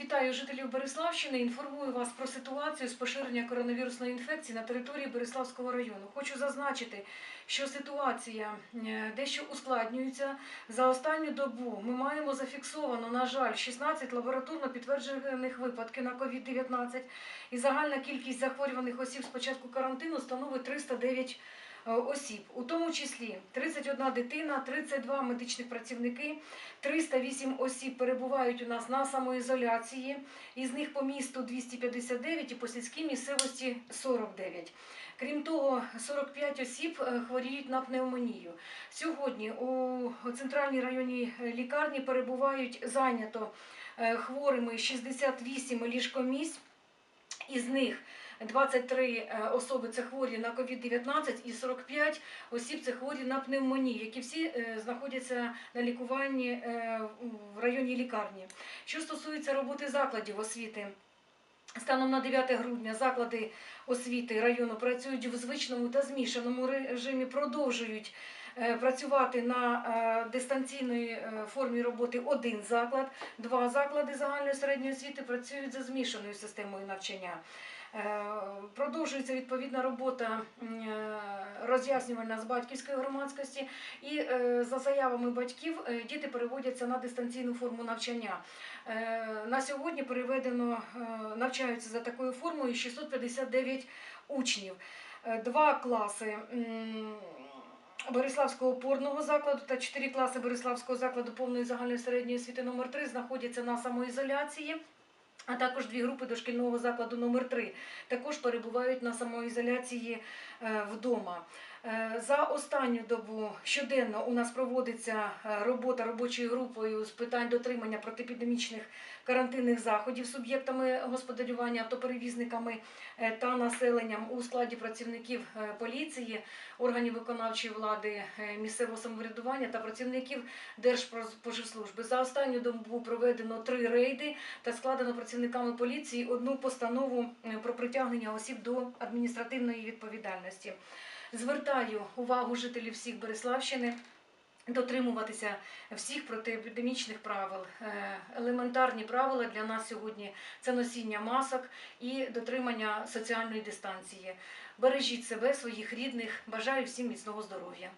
Вітаю жителів Береславщини. Інформую вас про ситуацію з поширення коронавірусної інфекції на території Береславського району. Хочу зазначити, що ситуація е, дещо ускладнюється. За останню добу ми маємо зафіксовано, на жаль, 16 лабораторно підтверджених випадків на COVID-19 і загальна кількість захворюваних осіб з початку карантину становить 309 е, осіб, у тому числі 31 дитина, 32 медичних працівники, 308 осіб перебувають у нас на самоізоляції, із них по місту 259 і по сільській місцевості 49. Крім того, 45 осіб е, хворіють на пневмонію. Сьогодні у центральній районній е, лікарні перебувають зайнято е, хворими 68 ліжкомісць, із них 23 е, особи це хворі на COVID-19 і 45 осіб це хворі на пневмонію, які всі е, знаходяться на лікуванні е, в районній лікарні. Що стосується роботи закладів освіти, станом на 9 грудня заклади освіти району працюють в звичному та змішаному режимі, продовжують працювати на дистанційної формі роботи один заклад, два заклади загальної середньої освіти працюють за змішаною системою навчання. Е, Продовжується відповідна робота е, роз'яснювальна з батьківської громадськості, і е, за заявами батьків діти переводяться на дистанційну форму навчання. На сьогодні переведено навчаються за такою формою 659 учнів. Два класи. Бориславського опорного закладу та чотири класи Бориславського закладу повної загальної середньої освіти номер 3 знаходяться на самоізоляції. А також дві групи дошкільного закладу номер 3 також перебувають на самоізоляції е, вдома. Е, За останню добу щоденно у нас проводиться е, робота робочою групою з питань дотримання протиепідемічних карантинних заходів суб'єктами господарювання, автоперевізниками е, та населенням у складі працівників поліції, органів виконавчої влади, місцевого самоврядування та працівників Держпоживслужби. За останню добу проведено три рейди та складено працівниками поліції одну постанову про притягнення осіб до адміністративної відповідальності. Звертаю увагу жителів всіх Береславщини. Дотримуватися всіх протиепідемічних правил. Е, Елементарні правила для нас сьогодні це носіння масок і дотримання соціальної дистанції. Бережіть себе, своїх рідних. Бажаю всім міцного здоров'я.